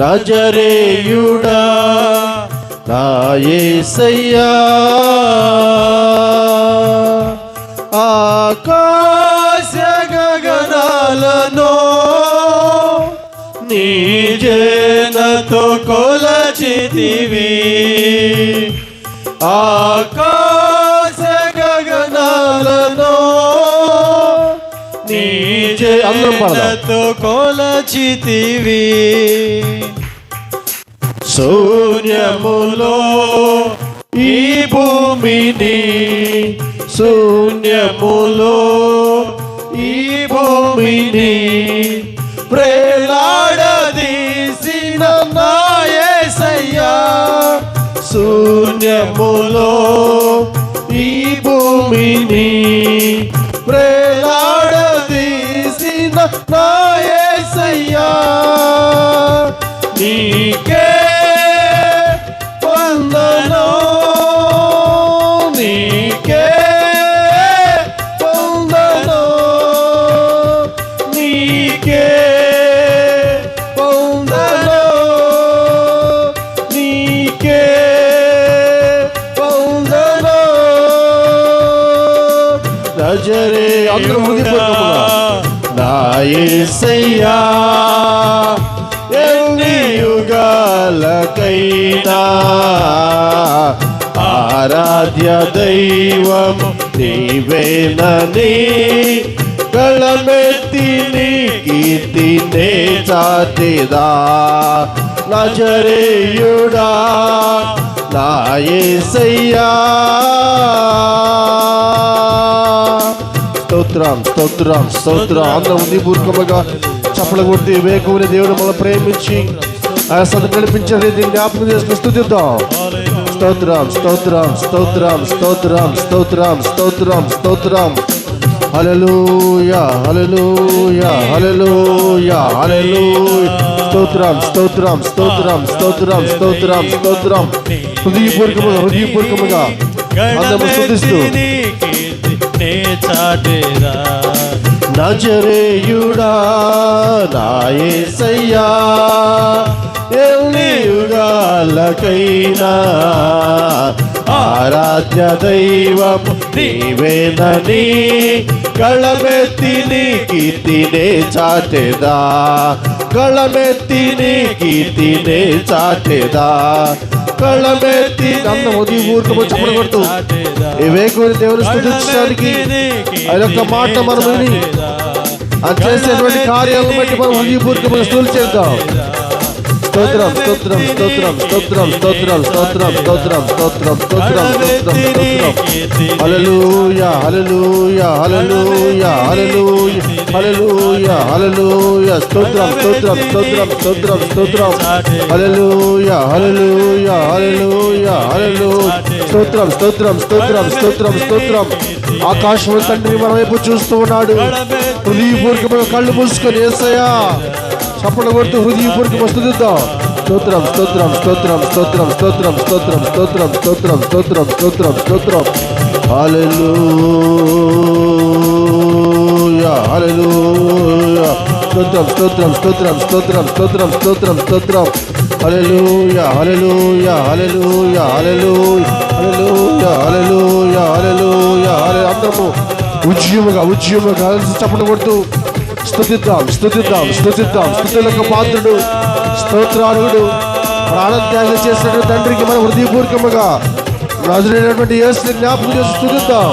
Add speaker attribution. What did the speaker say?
Speaker 1: నజరేయుడా నాయసయ్యా ఆకాశ గగనాలను నీజేనతో కొలచితివి. ఆకాశ అందరం
Speaker 2: కొలచితివి.
Speaker 1: శూన్యములో ఈ భూమిని శూన్యములో ఈ భూమిని ప్రేలాడదీసిన నాయసయ్యా. శూన్యములో ఈ భూమిని నాయసయ్యా నీకే వందనం నీకే వందనం నీకే వందనం నీకే వందనం. నజరే అందరూ హృదయపూర్వకంగా నా యేసయ్యా ఎన్ని యుగాలకైనా ఆరాధ్య దైవం నీవేనని కళమెత్తి నీ కీర్తినే చాతిదా నజరేయుడా నా యేసయ్యా. స్తోత్రం స్తోత్రం స్తోత్రం అందరం ఉంది పూర్వకముగా చప్పల కొట్టి వేకుని దేవుడు మనం ప్రేమించి ఆ సద నడిపించే జ్ఞాపకం చేసుకుని స్థుతిద్దాం స్తోత్రం స్తోత్రం స్తోత్రం స్తోత్రం స్తోత్రం స్తోత్రం స్తోత్రం హలలుయా హలలుయా హలలుయా హల్లెలూయా స్తోత్రం స్తోత్రం స్తోత్రం స్తోత్రం స్తోత్రం స్తోత్రం హృదయపూర్వకముగా హృదయపూర్వకముగా అందరూ స్థుతిస్తూ
Speaker 2: గణమెత్తి నీ
Speaker 1: నజరేయుడా నాయసయ్యా ఎన్ని యుగాలకైనా ఆరాధ్య దైవం నీవేనని కళమెత్తి నీ కీర్తినే చాటేదా. కళమెత్తి నీ కీర్తినే చాటేదా. కళమెత్తి నన్న ఉదయ ఊరుకు చెప్పడం కొడుతూ ఈ వేకుని దేవుని స్థుతించడానికి ఆ యొక్క మాట మనం విని అది చేసేటువంటి కార్యాలను బట్టి మనం హృదయపూర్వకంగా స్థూలు చేద్దాం స్తోత్రం స్తోత్రం స్తోత్రం స్తోత్రం స్తోత్రం స్తోత్రం స్తోత్రం స్తోత్రం స్తోత్రం స్తోత్రం హల్లెలూయా హల్లెలూయా హల్లెలూయా హల్లెలూయా హల్లెలూయా హల్లెలూయా స్తోత్రం స్తోత్రం స్తోత్రం స్తోత్రం స్తోత్రం. హల్లెలూయా హల్లెలూయా హల్లెలూయా హల్లెలూయా. స్తోత్రం స్తోత్రం స్తోత్రం స్తోత్రం స్తోత్రం. ఆకాశం తండ్రి మన వైపు చూస్తూ ఉన్నాడు. హృదయపూర్వకమైన కళ్ళు మూసుకొని ఏసయ్యా. చప్పట కొడుతూ హృదయపూర్వకం వస్తుందిద్దాం స్తోత్రం స్తోత్రం స్తోత్రం స్తోత్రం స్తోత్రం స్తోత్రం స్తోత్రం స్తోత్రం స్తోత్రం స్తోత్రం స్తోత్రం హల్లెలూయా హల్లెలూయా స్తోత్రం స్తోత్రం స్తోత్రం స్తోత్రం స్తోత్రం స్తోత్రం స్తోత్రం హల్లెలూయా హల్లెలూయా హల్లెలూయా హల్లెలూయా హల్లెలూయా హల్లెలూయా హల్లెలూయా హల్లెలూయా అందరము ఉజ్యముగా ఉజ్యముగా కలిసి చప్పట కొడుతూ స్థుతిద్దాం స్థుతిద్దాం స్థుతిద్దాం స్థుతులకు పాత్రుడు స్తోత్రార్హుడు ప్రాణం త్యాగం చేసినటువంటి తండ్రికి మన హృదయపూర్వకముగా నజరైనటువంటి యేసుని జ్ఞాపకం చేసి స్థుతిద్దాం